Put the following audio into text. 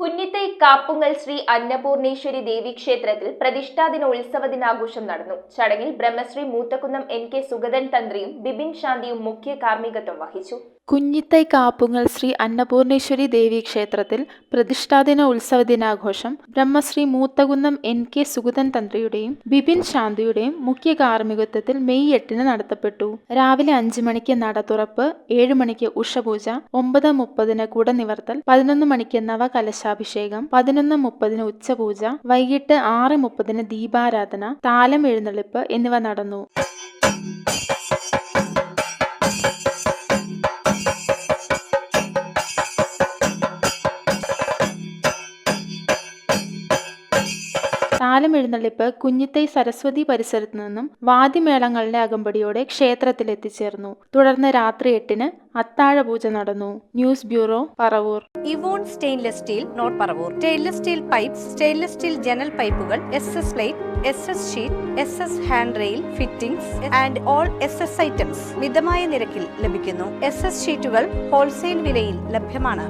കുഞ്ഞിത്തൈ കാപ്പുങ്ങൽ ശ്രീ അന്നപൂർണേശ്വരി ദേവി ക്ഷേത്രത്തിൽ പ്രതിഷ്ഠാദിന ഉത്സവ ദിനാഘോഷം നടന്നു. ചടങ്ങിൽ ബ്രഹ്മശ്രീ മൂത്തക്കുന്നം എൻ കെ സുഗതൻ തന്ത്രിയും ബിബിൻ ശാന്തിയും മുഖ്യ കാർമ്മികത്വം വഹിച്ചു. കുഞ്ഞിത്തൈ കാപ്പുങ്ങൽ ശ്രീ അന്നപൂർണേശ്വരി ദേവി ക്ഷേത്രത്തിൽ പ്രതിഷ്ഠാദിന ഉത്സവ ദിനാഘോഷം ബ്രഹ്മശ്രീ മൂത്തകുന്നം എൻ കെ സുഗതൻ തന്ത്രിയുടെയും ബിപിൻ ശാന്തിയുടെയും മുഖ്യ കാർമ്മികത്വത്തിൽ മെയ് എട്ടിന് നടത്തപ്പെട്ടു. രാവിലെ അഞ്ചു മണിക്ക് നട തുറപ്പ് ഏഴ് മണിക്ക് ഉഷപൂജ ഒമ്പത് മുപ്പതിന് കുടനിവർത്തൽ പതിനൊന്ന് മണിക്ക് നവകലശാഭിഷേകം പതിനൊന്ന് മുപ്പതിന് ഉച്ചപൂജ വൈകിട്ട് ആറ് മുപ്പതിന് ദീപാരാധന താലം എഴുന്നള്ളിപ്പ് എന്നിവ നടന്നു. താലം എഴുന്നള്ളിപ്പ് കുഞ്ഞിത്തൈ സരസ്വതി പരിസരത്തു നിന്നും വാദ്യമേളങ്ങളുടെ അകമ്പടിയോടെ ക്ഷേത്രത്തിൽ എത്തിച്ചേർന്നു തുടർന്ന് രാത്രി എട്ടിന് അത്താഴപൂജ നടന്നു. News bureau Paravur. Evon stainless steel north Paravur. Stainless steel pipe stainless steel ജനൽ പൈപ്പുകൾ S S plate S S sheet S S hand rail fittings and all S S items മിതമായ നിരക്കിൽ ലഭിക്കുന്നു. എസ് എസ് ഷീറ്റുകൾ wholesale വിലയിൽ ലഭ്യമാണ്.